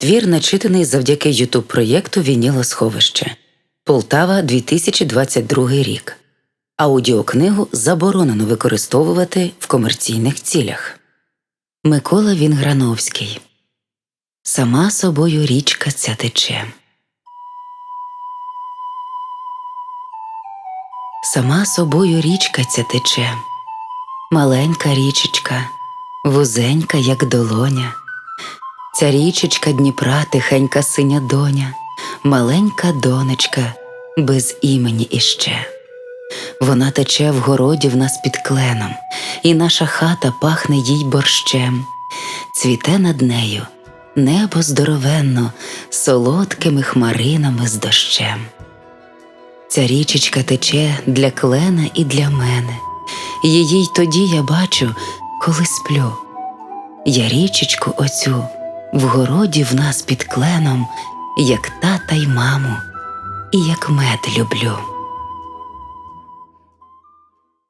Твір начитаний завдяки ютуб проєкту Вінілосховище Полтава 2022 рік. Аудіокнигу заборонено використовувати в комерційних цілях. Микола Вінграновський. Сама собою річка ця тече. Сама собою річка ця тече. Маленька річечка, вузенька, як долоня. Ця річечка Дніпра, тихенька синя доня, маленька донечка, без імені іще. Вона тече в городі в нас під кленом, і наша хата пахне їй борщем. Цвіте над нею небо здоровенно, солодкими хмаринами з дощем. Ця річечка тече для клена і для мене. Її й тоді я бачу, коли сплю. Я річечку оцю в городі в нас під кленом, як тата й маму, і як мед люблю.